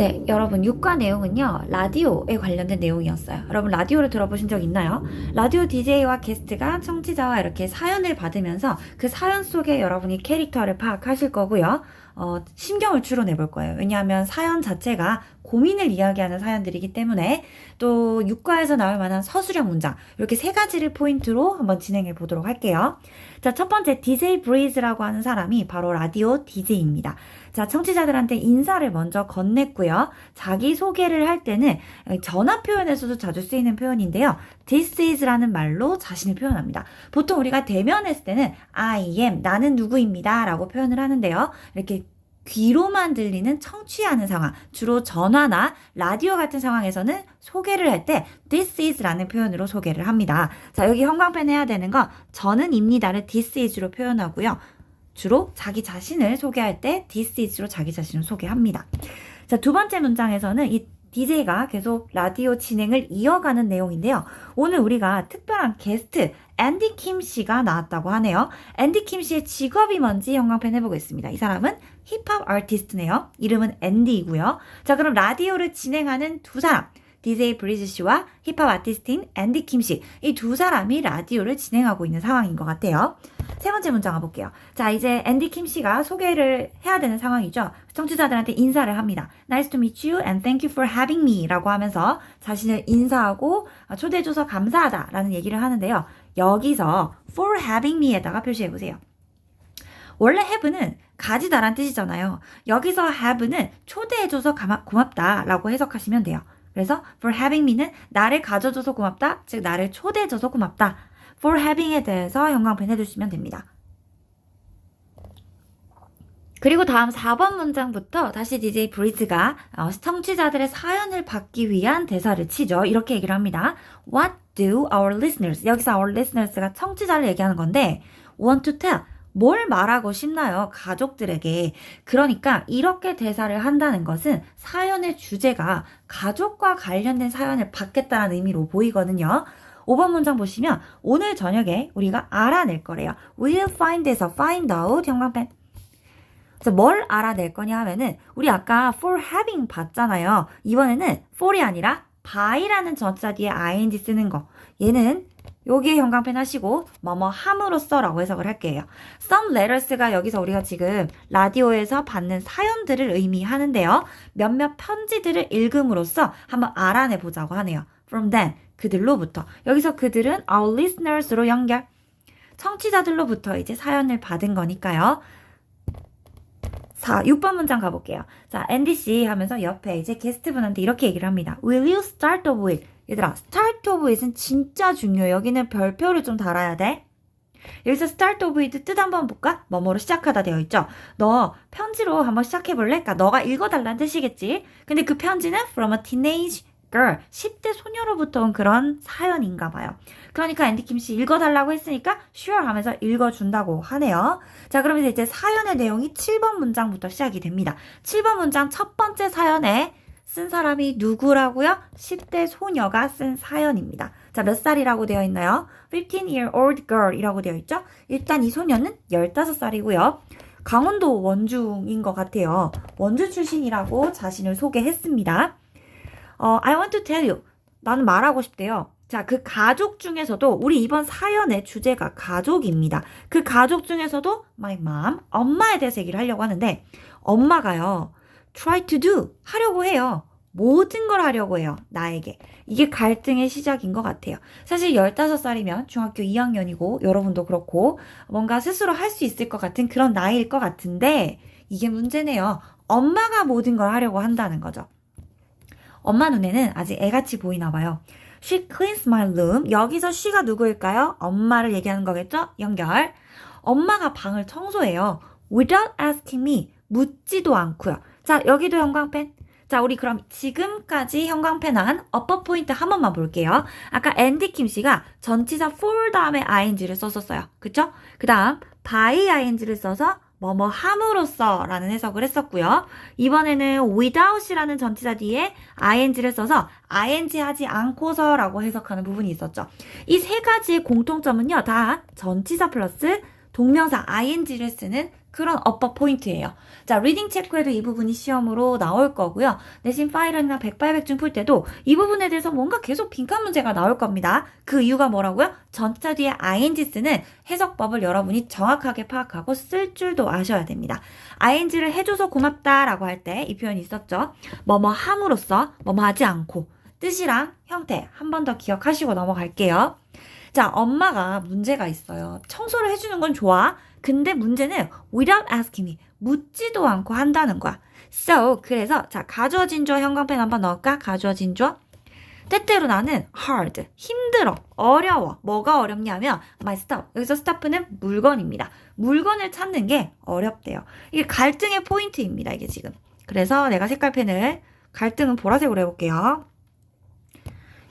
네, 여러분 육과 내용은요 라디오에 관련된 내용이었어요. 여러분 라디오를 들어보신 적 있나요? 라디오 DJ와 게스트가 청취자와 이렇게 사연을 받으면서 그 사연 속에 여러분이 캐릭터를 파악하실 거고요. 어, 신경을 추론해 볼 거예요. 왜냐하면 사연 자체가 고민을 이야기하는 사연들이기 때문에 또 육과에서 나올 만한 서술형 문장 이렇게 세 가지를 포인트로 한번 진행해 보도록 할게요. 자, 첫 번째 DJ 브리즈라고 하는 사람이 바로 라디오 DJ입니다. 자, 청취자들한테 인사를 먼저 건넸고요. 자기 소개를 할 때는 전화 표현에서도 자주 쓰이는 표현인데요. This is라는 말로 자신을 표현합니다. 보통 우리가 대면했을 때는 I am, 나는 누구입니다. 라고 표현을 하는데요. 이렇게 귀로만 들리는 청취하는 상황, 주로 전화나 라디오 같은 상황에서는 소개를 할 때 this is라는 표현으로 소개를 합니다. 자, 여기 형광펜 해야 되는 건 저는 입니다를 this is로 표현하고요. 주로 자기 자신을 소개할 때 this is로 자기 자신을 소개합니다. 자, 두 번째 문장에서는 이 DJ가 계속 라디오 진행을 이어가는 내용인데요. 오늘 우리가 특별한 게스트 앤디 킴 씨가 나왔다고 하네요. 앤디 킴 씨의 직업이 뭔지 형광펜 해보겠습니다. 이 사람은 힙합 아티스트네요. 이름은 앤디이고요. 자, 그럼 라디오를 진행하는 두 사람. DJ 브리즈 씨와 힙합 아티스트인 앤디 킴 씨. 이 두 사람이 라디오를 진행하고 있는 상황인 것 같아요. 세 번째 문장 가볼게요. 자, 이제 앤디 킴 씨가 소개를 해야 되는 상황이죠. 청취자들한테 인사를 합니다. Nice to meet you and thank you for having me 라고 하면서 자신을 인사하고 초대해줘서 감사하다 라는 얘기를 하는데요. 여기서 for having me에다가 표시해보세요. 원래 have는 가지다란 뜻이잖아요. 여기서 have는 초대해줘서 고맙다 라고 해석하시면 돼요. 그래서 for having me는 나를 가져줘서 고맙다, 즉 나를 초대해줘서 고맙다. for having에 대해서 형광펜 해주시면 됩니다. 그리고 다음 4번 문장부터 다시 DJ 브리즈가 어, 청취자들의 사연을 받기 위한 대사를 치죠. 이렇게 얘기를 합니다. What do our listeners? 여기서 our listeners가 청취자를 얘기하는 건데 want to tell. 뭘 말하고 싶나요? 가족들에게. 그러니까 이렇게 대사를 한다는 것은 사연의 주제가 가족과 관련된 사연을 받겠다는 의미로 보이거든요. 5번 문장 보시면 오늘 저녁에 우리가 알아낼 거래요. We'll find에서 find out 형광펜. 그래서 뭘 알아낼 거냐 하면은 우리 아까 for having 봤잖아요. 이번에는 for이 아니라 by라는 전자 뒤에 ing 쓰는 거. 얘는 여기에 형광펜 하시고 뭐뭐 함으로써 라고 해석을 할게요. Some letters가 여기서 우리가 지금 라디오에서 받는 사연들을 의미하는데요. 몇몇 편지들을 읽음으로써 한번 알아내 보자고 하네요. From then 그들로부터 여기서 그들은 our listeners로 연결. 청취자들로부터 이제 사연을 받은 거니까요. 4, 6번 문장 가볼게요. 자, 씨 하면서 옆에 이제 게스트분한테 이렇게 얘기를 합니다. Will you start off with? 얘들아, start off with은 진짜 중요해. 여기는 별표를 좀 달아야 돼. 여기서 start off with 뜻 한번 볼까? 뭐뭐로 시작하다 되어 있죠. 너 편지로 한번 시작해볼래? 그러니까 너가 읽어달라는 뜻이겠지. 근데 그 편지는 from a teenage girl, 10대 소녀로부터 온 그런 사연인가 봐요. 그러니까 앤디 킴씨 읽어달라고 했으니까 sure 하면서 읽어준다고 하네요. 자, 그러면서 이제 사연의 내용이 7번 문장부터 시작이 됩니다. 7번 문장 첫 번째 사연에 쓴 사람이 누구라고요? 10대 소녀가 쓴 사연입니다. 자, 몇 살이라고 되어 있나요? 15year old girl 이라고 되어 있죠? 일단 이 소녀는 15살이고요. 강원도 원중인 것 같아요. 원주 출신이라고 자신을 소개했습니다. 어, I want to tell you. 나는 말하고 싶대요. 자, 그 가족 중에서도 우리 이번 사연의 주제가 가족입니다. 그 가족 중에서도 my mom, 엄마에 대해서 얘기를 하려고 하는데 엄마가요. Try to do 하려고 해요. 모든 걸 하려고 해요. 나에게. 이게 갈등의 시작인 것 같아요. 사실 15살이면 중학교 2학년이고 여러분도 그렇고 뭔가 스스로 할 수 있을 것 같은 그런 나이일 것 같은데 이게 문제네요. 엄마가 모든 걸 하려고 한다는 거죠. 엄마 눈에는 아직 애같이 보이나 봐요. She cleans my room. 여기서 she가 누구일까요? 엄마를 얘기하는 거겠죠? 연결. 엄마가 방을 청소해요. Without asking me. 묻지도 않고요. 자, 여기도 형광펜. 자, 우리 그럼 지금까지 형광펜한 어퍼 포인트 한 번만 볼게요. 아까 앤디 킴 씨가 전치사 for 다음에 ing를 썼었어요. 그쵸? 그 다음 by ing를 써서 뭐뭐 함으로써 라는 해석을 했었고요. 이번에는 without이라는 전치사 뒤에 ing를 써서 ing 하지 않고서 라고 해석하는 부분이 있었죠. 이 세 가지의 공통점은요, 다 전치사 플러스 동명사 ing를 쓰는 그런 업법 포인트예요. 자, 리딩 체크에도 이 부분이 시험으로 나올 거고요. 내신 파일이나 108백중 풀 때도 이 부분에 대해서 뭔가 계속 빈칸 문제가 나올 겁니다. 그 이유가 뭐라고요? 전차 뒤에 ing 쓰는 해석법을 여러분이 정확하게 파악하고 쓸 줄도 아셔야 됩니다. ing를 해줘서 고맙다라고 할 때 이 표현이 있었죠. 뭐뭐 함으로써 뭐뭐 하지 않고 뜻이랑 형태 한 번 더 기억하시고 넘어갈게요. 자, 엄마가 문제가 있어요. 청소를 해주는 건 좋아. 근데 문제는 without asking me. 묻지도 않고 한다는 거야. So, 그래서, 자, 가주어진 주어 형광펜 한번 넣을까? 가주어진 주어. 때때로 나는 hard, 힘들어, 어려워. 뭐가 어렵냐면 my stuff. 여기서 stuff는 물건입니다. 물건을 찾는 게 어렵대요. 이게 갈등의 포인트입니다. 이게 지금. 그래서 내가 색깔펜을 갈등은 보라색으로 해볼게요.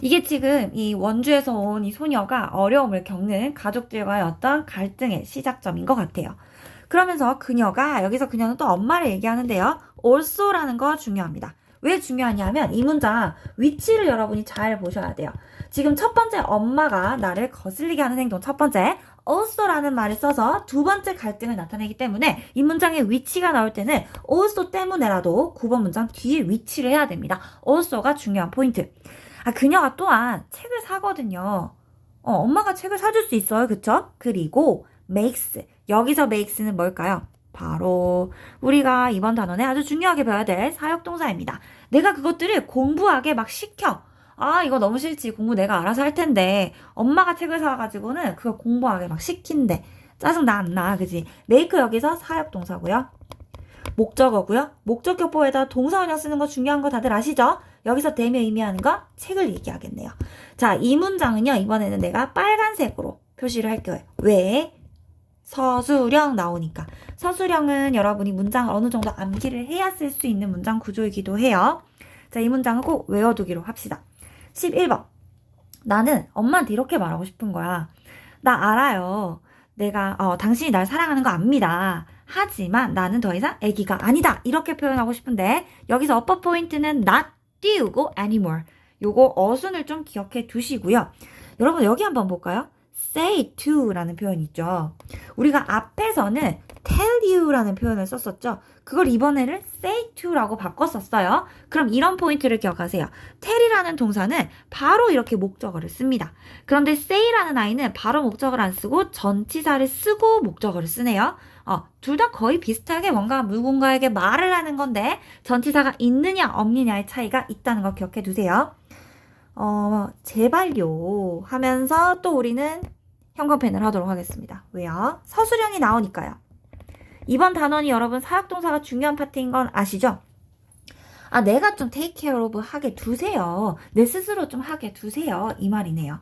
이게 지금 이 원주에서 온 이 소녀가 어려움을 겪는 가족들과의 어떤 갈등의 시작점인 것 같아요. 그러면서 그녀가 여기서 그녀는 또 엄마를 얘기하는데요. also라는 거 중요합니다. 왜 중요하냐면 이 문장 위치를 여러분이 잘 보셔야 돼요. 지금 첫 번째 엄마가 나를 거슬리게 하는 행동 첫 번째 also라는 말을 써서 두 번째 갈등을 나타내기 때문에 이 문장의 위치가 나올 때는 also 때문에라도 9번 문장 뒤에 위치를 해야 됩니다. also가 중요한 포인트. 아, 그녀가 또한 책을 사거든요. 어, 엄마가 책을 사줄 수 있어요. 그쵸? 그리고 makes. 여기서 makes는 뭘까요? 바로 우리가 이번 단원에 아주 중요하게 배워야 될 사역동사입니다. 내가 그것들을 공부하게 막 시켜. 아, 이거 너무 싫지. 공부 내가 알아서 할 텐데. 엄마가 책을 사가지고는 그거 공부하게 막 시킨대. 짜증 나, 안 나. 그지? make 여기서 사역동사고요. 목적어고요. 목적격보에다 동사 원형 쓰는 거 중요한 거 다들 아시죠? 여기서 대면 의미하는 거 책을 얘기하겠네요. 자, 이 문장은요. 이번에는 내가 빨간색으로 표시를 할 거예요. 왜? 서술형 나오니까. 서술형은 여러분이 문장을 어느 정도 암기를 해야 쓸 수 있는 문장 구조이기도 해요. 자, 이 문장은 꼭 외워두기로 합시다. 11번. 나는 엄마한테 이렇게 말하고 싶은 거야. 나 알아요. 내가, 어, 당신이 날 사랑하는 거 압니다. 하지만 나는 더 이상 애기가 아니다. 이렇게 표현하고 싶은데, 여기서 어퍼 포인트는 not 띄우고 anymore. 요거 어순을 좀 기억해 두시고요. 여러분, 여기 한번 볼까요? say to라는 표현 있죠. 우리가 앞에서는 tell you라는 표현을 썼었죠. 그걸 이번에는 say to라고 바꿨었어요. 그럼 이런 포인트를 기억하세요. tell이라는 동사는 바로 이렇게 목적어를 씁니다. 그런데 say라는 아이는 바로 목적어를 안 쓰고 전치사를 쓰고 목적어를 쓰네요. 어, 둘 다 거의 비슷하게 뭔가 누군가에게 말을 하는 건데 전치사가 있느냐 없느냐의 차이가 있다는 거 기억해 두세요. 어, 제발요 하면서 또 우리는 형광펜을 하도록 하겠습니다. 왜요? 서술형이 나오니까요. 이번 단원이 여러분 사역동사가 중요한 파트인 건 아시죠? 아, 내가 좀 take care of 하게 두세요. 내 스스로 좀 하게 두세요. 이 말이네요.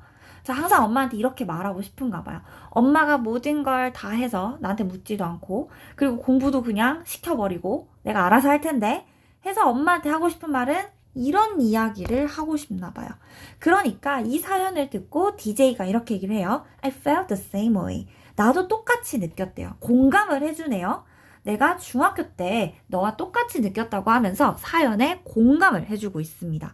자, 항상 엄마한테 이렇게 말하고 싶은가 봐요. 엄마가 모든 걸 다 해서 나한테 묻지도 않고, 그리고 공부도 그냥 시켜버리고, 내가 알아서 할 텐데, 해서 엄마한테 하고 싶은 말은 이런 이야기를 하고 싶나 봐요. 그러니까 이 사연을 듣고 DJ가 이렇게 얘기를 해요. I felt the same way. 나도 똑같이 느꼈대요. 공감을 해주네요. 내가 중학교 때 너와 똑같이 느꼈다고 하면서 사연에 공감을 해주고 있습니다.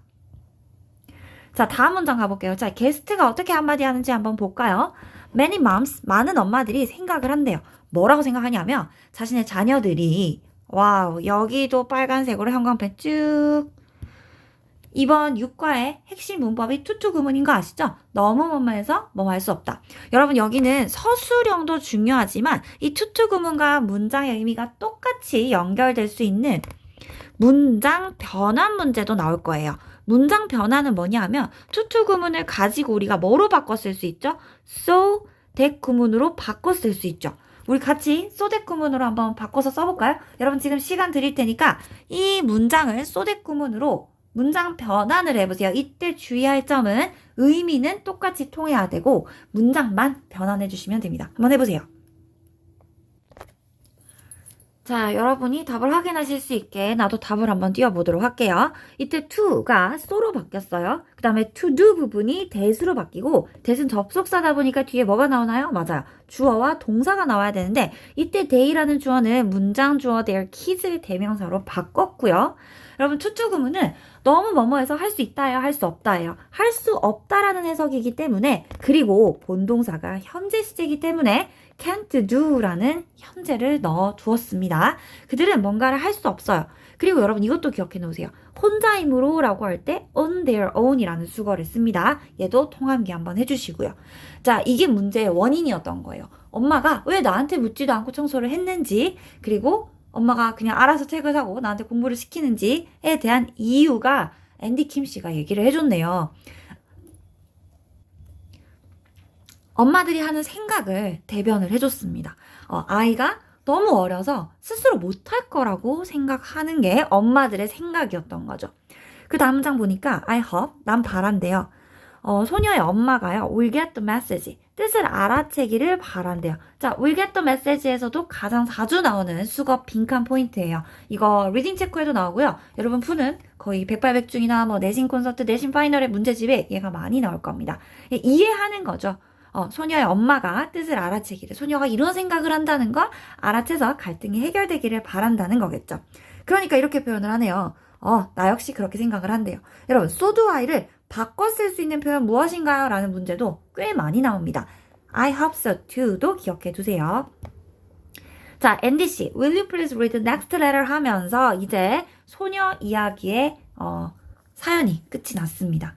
자, 다음 문장 가볼게요. 자, 게스트가 어떻게 한마디 하는지 한번 볼까요? Many moms, 많은 엄마들이 생각을 한대요. 뭐라고 생각하냐면, 자신의 자녀들이, 와우, 여기도 빨간색으로 형광펜 쭉. 이번 6과의 핵심 문법이 투투 구문인 거 아시죠? 너무 뭐뭐해서 뭐뭐 할 수 없다. 여러분 여기는 서술형도 중요하지만 이 투투 구문과 문장의 의미가 똑같이 연결될 수 있는 문장 변환 문제도 나올 거예요. 문장 변화는 뭐냐 하면 투투 구문을 가지고 우리가 뭐로 쓸수 있죠? so that 구문으로 쓸수 있죠. 우리 같이 that 구문으로 한번 바꿔서 써볼까요? 여러분 지금 시간 드릴 테니까 이 문장을 that 구문으로 문장 변환을 해보세요. 이때 주의할 점은 의미는 똑같이 통해야 되고 문장만 변환해 주시면 됩니다. 한번 해보세요. 자, 여러분이 답을 확인하실 수 있게 나도 답을 한번 띄워보도록 할게요. 이때 to가 so로 바뀌었어요. 그 다음에 to do 부분이 that으로 바뀌고 that은 접속사다 보니까 뒤에 뭐가 나오나요? 맞아요. 주어와 동사가 나와야 되는데 이때 they라는 주어는 문장 주어 their kids를 대명사로 바꿨고요. 여러분 투투 구문은 너무 뭐뭐해서 할 수 있다예요, 할 수 없다예요. 할 수 없다라는 해석이기 때문에 그리고 본동사가 현재 시제이기 때문에 can't do라는 현재를 넣어 두었습니다. 그들은 뭔가를 할 수 없어요. 그리고 여러분 이것도 기억해 놓으세요. 혼자 힘으로 라고 할 때 on their own이라는 수거를 씁니다. 얘도 통함기 한번 해주시고요. 자, 이게 문제의 원인이었던 거예요. 엄마가 왜 나한테 묻지도 않고 청소를 했는지, 그리고 엄마가 그냥 알아서 책을 사고 나한테 공부를 시키는지에 대한 이유가 앤디 킴 씨가 얘기를 해줬네요. 엄마들이 하는 생각을 대변을 해줬습니다. 어, 아이가 너무 어려서 스스로 못할 거라고 생각하는 게 엄마들의 생각이었던 거죠. 그 다음 장 보니까 I hope, 난 바란대요. 어, 소녀의 엄마가요, will get the message. 뜻을 알아채기를 바란대요. 자, the message에서도 가장 자주 나오는 수거 빈칸 포인트예요. 이거 리딩 체크에도 나오고요. 여러분 푸는 거의 백발백중이나 뭐 내신 콘서트, 내신 파이널의 문제집에 얘가 많이 나올 겁니다. 예, 이해하는 거죠. 어, 소녀의 엄마가 뜻을 알아채기를, 소녀가 이런 생각을 한다는 걸 알아채서 갈등이 해결되기를 바란다는 거겠죠. 그러니까 이렇게 표현을 하네요. 어, 나 역시 그렇게 생각을 한대요. 여러분, 소드 아이를 바꿔 쓸 수 있는 표현 무엇인가요? 라는 문제도 꽤 많이 나옵니다. I hope so too도 기억해 두세요. 자, 앤디 씨, will you please read the next letter 하면서 이제 소녀 이야기의 어, 사연이 끝이 났습니다.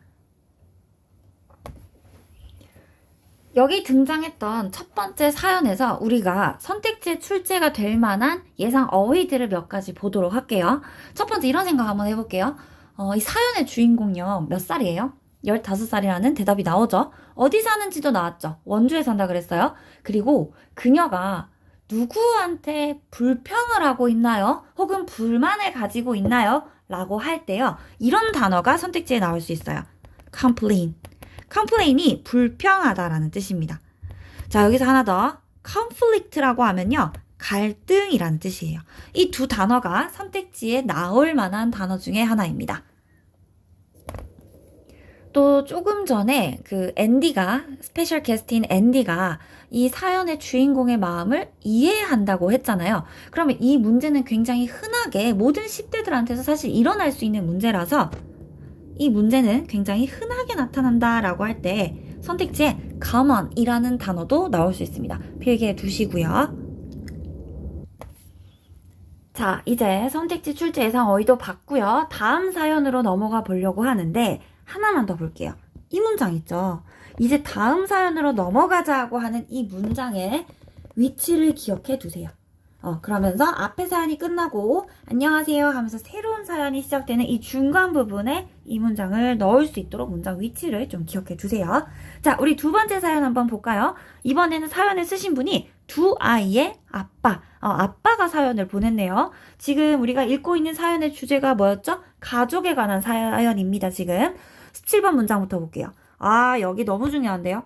여기 등장했던 첫 번째 사연에서 우리가 선택지에 출제가 될 만한 예상 어휘들을 몇 가지 보도록 할게요. 첫 번째 이런 생각 한번 해볼게요. 어, 이 사연의 주인공요, 몇 살이에요? 15살이라는 대답이 나오죠. 어디 사는지도 나왔죠. 원주에 산다 그랬어요. 그리고 그녀가 누구한테 불평을 하고 있나요? 혹은 불만을 가지고 있나요? 라고 할 때요. 이런 단어가 선택지에 나올 수 있어요. complain. complain이 불평하다라는 뜻입니다. 자, 여기서 하나 더. conflict라고 하면요. 갈등이라는 뜻이에요. 이 두 단어가 선택지에 나올 만한 단어 중에 하나입니다. 또 조금 전에 그 앤디가 스페셜 게스트인 앤디가 이 사연의 주인공의 마음을 이해한다고 했잖아요. 그러면 이 문제는 굉장히 흔하게 모든 10대들한테서 사실 일어날 수 있는 문제라서 이 문제는 굉장히 흔하게 나타난다라고 할 때 선택지에 common이라는 단어도 나올 수 있습니다. 필기해 두시고요. 자, 이제 선택지 출제 예상 어휘도 봤고요. 다음 사연으로 넘어가 보려고 하는데 하나만 더 볼게요. 이 문장 있죠. 이제 다음 사연으로 넘어가자고 하는 이 문장의 위치를 기억해 두세요. 어, 그러면서 앞에 사연이 끝나고 안녕하세요 하면서 새로운 사연이 시작되는 이 중간 부분에 이 문장을 넣을 수 있도록 문장 위치를 좀 기억해 주세요. 자, 우리 두 번째 사연 한번 볼까요? 이번에는 사연을 쓰신 분이 두 아이의 아빠, 어, 아빠가 사연을 보냈네요. 지금 우리가 읽고 있는 사연의 주제가 뭐였죠? 가족에 관한 사연입니다, 지금. 17번 문장부터 볼게요. 아, 여기 너무 중요한데요.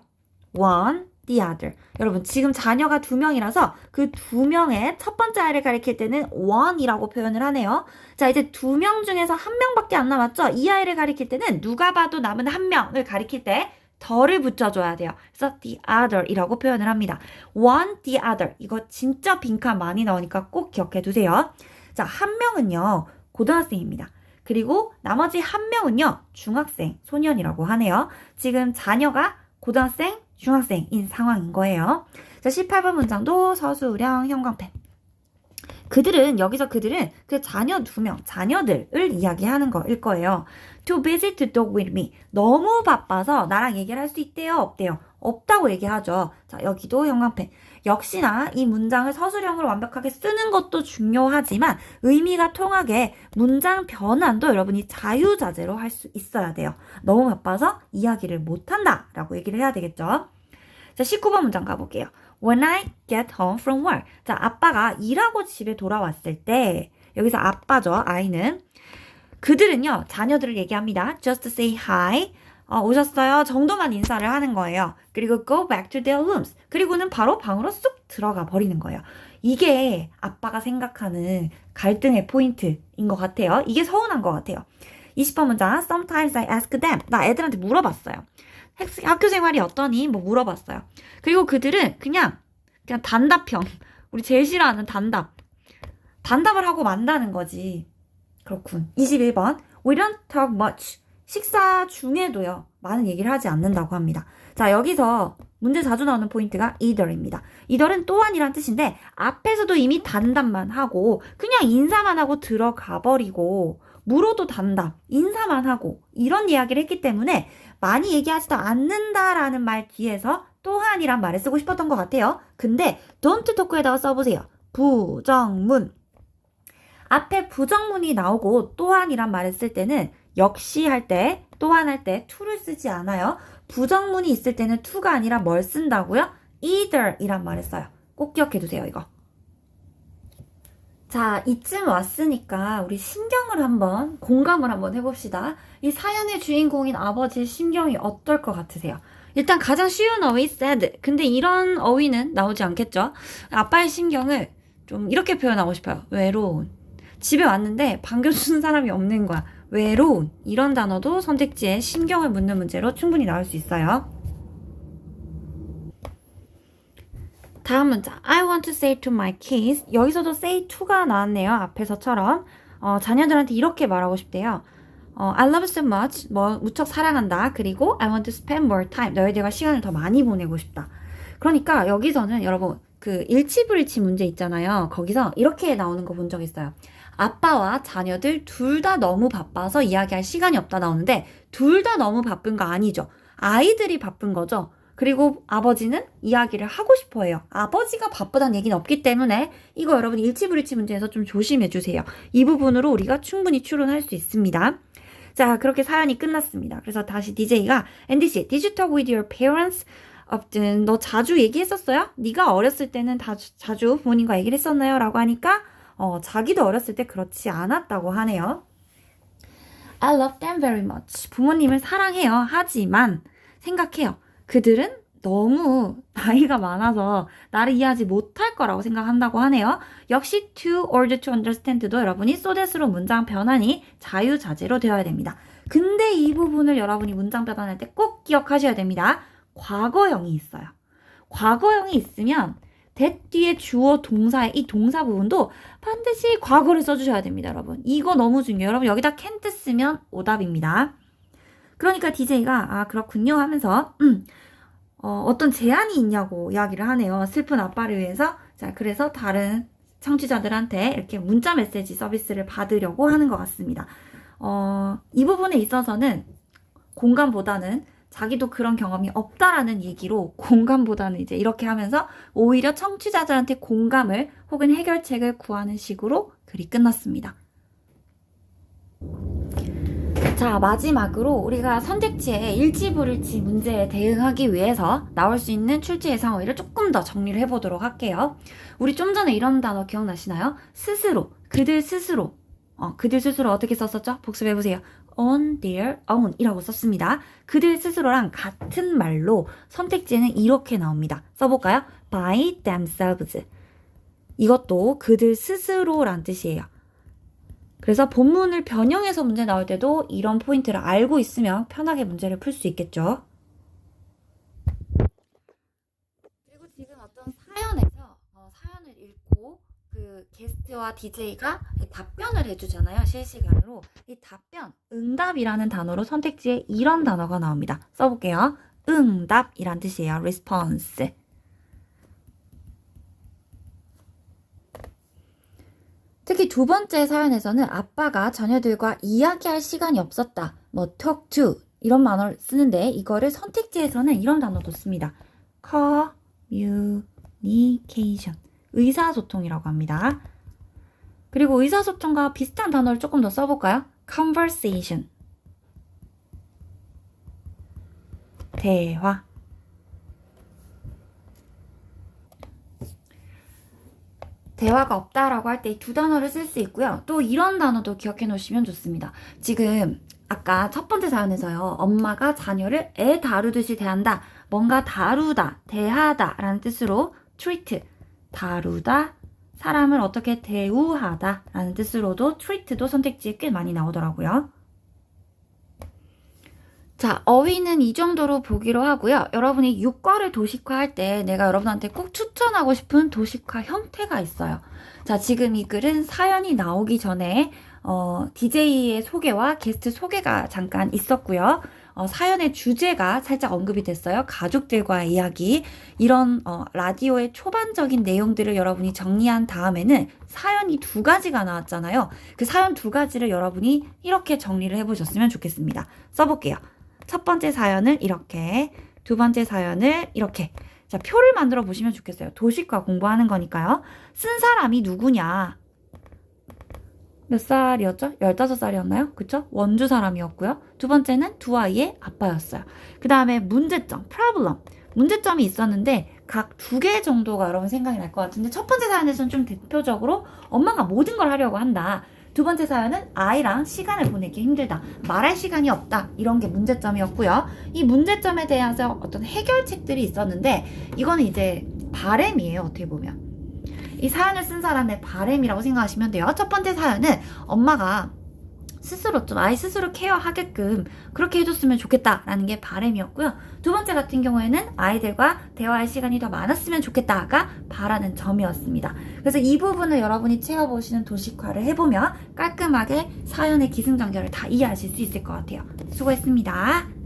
one, the other. 여러분, 지금 자녀가 두 명이라서 그 두 명의 첫 번째 아이를 가리킬 때는 one이라고 표현을 하네요. 자, 이제 두 명 중에서 한 명밖에 안 남았죠? 이 아이를 가리킬 때는 누가 봐도 남은 한 명을 가리킬 때 더를 붙여줘야 돼요. 그래서 the other이라고 표현을 합니다. one, the other. 이거 진짜 빈칸 많이 나오니까 꼭 기억해 두세요. 자, 한 명은요, 고등학생입니다. 그리고 나머지 한 명은요, 중학생, 소년이라고 하네요. 지금 자녀가 고등학생, 중학생인 상황인 거예요. 자, 18번 문장도 서수령, 형광펜. 그들은, 여기서 그들은 그 자녀 두 명, 자녀들을 이야기하는 거일 거예요. To busy to talk with me. 너무 바빠서 나랑 얘기를 할 수 있대요? 없대요? 없다고 얘기하죠. 자, 여기도 형광펜. 역시나 이 문장을 서술형으로 완벽하게 쓰는 것도 중요하지만 의미가 통하게 문장 변환도 여러분이 자유자재로 할 수 있어야 돼요. 너무 바빠서 이야기를 못한다 라고 얘기를 해야 되겠죠. 자, 19번 문장 가볼게요. When I get home from work. 자, 아빠가 일하고 집에 돌아왔을 때 여기서 아빠죠, 아이는. 그들은요, 자녀들을 얘기합니다. Just say hi. 어, 오셨어요? 정도만 인사를 하는 거예요. 그리고 go back to their rooms. 그리고는 바로 방으로 쑥 들어가 버리는 거예요. 이게 아빠가 생각하는 갈등의 포인트인 것 같아요. 이게 서운한 것 같아요. 20번 문장. Sometimes I ask them. 나 애들한테 물어봤어요. 학교 생활이 어떠니? 뭐 물어봤어요. 그리고 그들은 그냥 그냥 단답형. 우리 제일 싫어하는 단답. 단답을 하고 만다는 거지. 그렇군. 21번. We don't talk much. 식사 중에도요. 많은 얘기를 하지 않는다고 합니다. 자, 여기서 문제 자주 나오는 포인트가 either입니다. either은 또한이란 뜻인데 앞에서도 이미 단답만 하고 그냥 인사만 하고 들어가 버리고 물어도 단답, 인사만 하고 이런 이야기를 했기 때문에 많이 얘기하지도 않는다라는 말 뒤에서 또한이란 말을 쓰고 싶었던 것 같아요. 근데 don't talk에다가 써보세요. 부정문. 앞에 부정문이 나오고 또한이란 말을 쓸 때는 역시 할 때, 또한 할 때 to를 쓰지 않아요. 부정문이 있을 때는 to가 아니라 뭘 쓴다고요? either 이란 말을 써요. 꼭 기억해 두세요, 이거. 자, 이쯤 왔으니까 우리 신경을 한번, 공감을 한번 해봅시다. 이 사연의 주인공인 아버지의 심경이 어떨 것 같으세요? 일단 가장 쉬운 어휘 sad. 근데 이런 어휘는 나오지 않겠죠? 아빠의 심경을 좀 이렇게 표현하고 싶어요. 외로운. 집에 왔는데 반겨주는 사람이 없는 거야. 외로운. 이런 단어도 선택지에 심경을 묻는 문제로 충분히 나올 수 있어요. 다음 문자. I want to say to my kids. 여기서도 say to가 나왔네요. 앞에서처럼. 어, 자녀들한테 이렇게 말하고 싶대요. 어, I love so much. 뭐, 무척 사랑한다. 그리고 I want to spend more time. 너희들과 시간을 더 많이 보내고 싶다. 그러니까 여기서는 여러분, 그 일치불일치 문제 있잖아요. 거기서 이렇게 나오는 거 본 적 있어요. 아빠와 자녀들 둘 다 너무 바빠서 이야기할 시간이 없다 나오는데 둘 다 너무 바쁜 거 아니죠. 아이들이 바쁜 거죠. 그리고 아버지는 이야기를 하고 싶어 해요. 아버지가 바쁘다는 얘기는 없기 때문에 이거 여러분 일치불일치 문제에서 좀 조심해 주세요. 이 부분으로 우리가 충분히 추론할 수 있습니다. 자, 그렇게 사연이 끝났습니다. 그래서 다시 DJ가 씨, did you talk with your parents? often 너 자주 얘기했었어요? 네가 어렸을 때는 다 자주 부모님과 얘기를 했었나요? 라고 하니까 어, 자기도 어렸을 때 그렇지 않았다고 하네요. I love them very much. 부모님을 사랑해요. 하지만 생각해요. 그들은 너무 나이가 많아서 나를 이해하지 못할 거라고 생각한다고 하네요. 역시 too old to understand도 여러분이 so that으로 문장 변환이 자유자재로 되어야 됩니다. 근데 이 부분을 여러분이 문장 변환할 때 꼭 기억하셔야 됩니다. 과거형이 있어요. 과거형이 있으면 that 뒤에 주어 동사의 이 동사 부분도 반드시 과거를 써주셔야 됩니다, 여러분. 이거 너무 중요해요. 여러분 여기다 can't 쓰면 오답입니다. 그러니까 DJ가 아 그렇군요 하면서 음, 어, 어떤 제안이 있냐고 이야기를 하네요. 슬픈 아빠를 위해서 자 그래서 다른 청취자들한테 이렇게 문자 메시지 서비스를 받으려고 하는 것 같습니다. 어, 이 부분에 있어서는 공감보다는 자기도 그런 경험이 없다라는 얘기로 공감보다는 이제 이렇게 하면서 오히려 청취자들한테 공감을 혹은 해결책을 구하는 식으로 글이 끝났습니다. 자, 마지막으로 우리가 선택지에 일치불일치 문제에 대응하기 위해서 나올 수 있는 출제 예상 어휘를 조금 더 정리를 해보도록 할게요. 우리 좀 전에 이런 단어 기억나시나요? 스스로, 그들 스스로. 어, 그들 스스로 어떻게 썼었죠? 복습해보세요. On their own 이라고 썼습니다. 그들 스스로랑 같은 말로 선택지에는 이렇게 나옵니다. 써볼까요? by themselves. 이것도 그들 스스로란 뜻이에요. 그래서 본문을 변형해서 문제 나올 때도 이런 포인트를 알고 있으면 편하게 문제를 풀 수 있겠죠. 그리고 지금 어떤 사연에서 어, 사연을 읽고 그 게스트와 DJ가 답변을 해주잖아요. 실시간으로. 이 답변, 응답이라는 단어로 선택지에 이런 단어가 나옵니다. 써볼게요. 응답이란 뜻이에요. response. 특히 두 번째 사연에서는 아빠가 자녀들과 이야기할 시간이 없었다. 뭐 talk to 이런 단어를 쓰는데 이거를 선택지에서는 이런 단어도 씁니다. communication 의사소통이라고 합니다. 그리고 의사소통과 비슷한 단어를 조금 더 써볼까요? conversation 대화 대화가 없다라고 할 때 이 두 단어를 쓸 수 있고요. 또 이런 단어도 기억해 놓으시면 좋습니다. 지금 아까 첫 번째 사연에서요. 엄마가 자녀를 애 다루듯이 대한다. 뭔가 다루다, 대하다 라는 뜻으로 treat, 다루다, 사람을 어떻게 대우하다 라는 뜻으로도 treat도 선택지에 꽤 많이 나오더라고요. 자, 어휘는 이 정도로 보기로 하고요. 여러분이 육과를 도식화할 때 내가 여러분한테 꼭 추천하고 싶은 도식화 형태가 있어요. 자, 지금 이 글은 사연이 나오기 전에 어, DJ의 소개와 게스트 소개가 잠깐 있었고요. 어, 사연의 주제가 살짝 언급이 됐어요. 가족들과의 이야기. 이런 어, 라디오의 초반적인 내용들을 여러분이 정리한 다음에는 사연이 두 가지가 나왔잖아요. 그 사연 두 가지를 여러분이 이렇게 정리를 해보셨으면 좋겠습니다. 써볼게요. 첫 번째 사연을 이렇게, 두 번째 사연을 이렇게. 자, 표를 만들어 보시면 좋겠어요. 도식과 공부하는 거니까요. 쓴 사람이 누구냐? 몇 살이었죠? 15살이었나요? 그쵸? 원주 사람이었고요. 두 번째는 두 아이의 아빠였어요. 그 다음에 문제점, problem. 문제점이 있었는데 각 두 개 정도가 여러분 생각이 날 것 같은데 첫 번째 사연에서는 좀 대표적으로 엄마가 모든 걸 하려고 한다. 두 번째 사연은 아이랑 시간을 보내기 힘들다. 말할 시간이 없다. 이런 게 문제점이었고요. 이 문제점에 대해서 어떤 해결책들이 있었는데 이거는 이제 바램이에요. 어떻게 보면. 이 사연을 쓴 사람의 바램이라고 생각하시면 돼요. 첫 번째 사연은 엄마가 스스로 좀 아이 스스로 케어하게끔 그렇게 해줬으면 좋겠다라는 게 바램이었고요. 두 번째 같은 경우에는 아이들과 대화할 시간이 더 많았으면 좋겠다가 바라는 점이었습니다. 그래서 이 부분을 여러분이 채워보시는 도식화를 해보면 깔끔하게 사연의 기승전결을 다 이해하실 수 있을 것 같아요. 수고했습니다.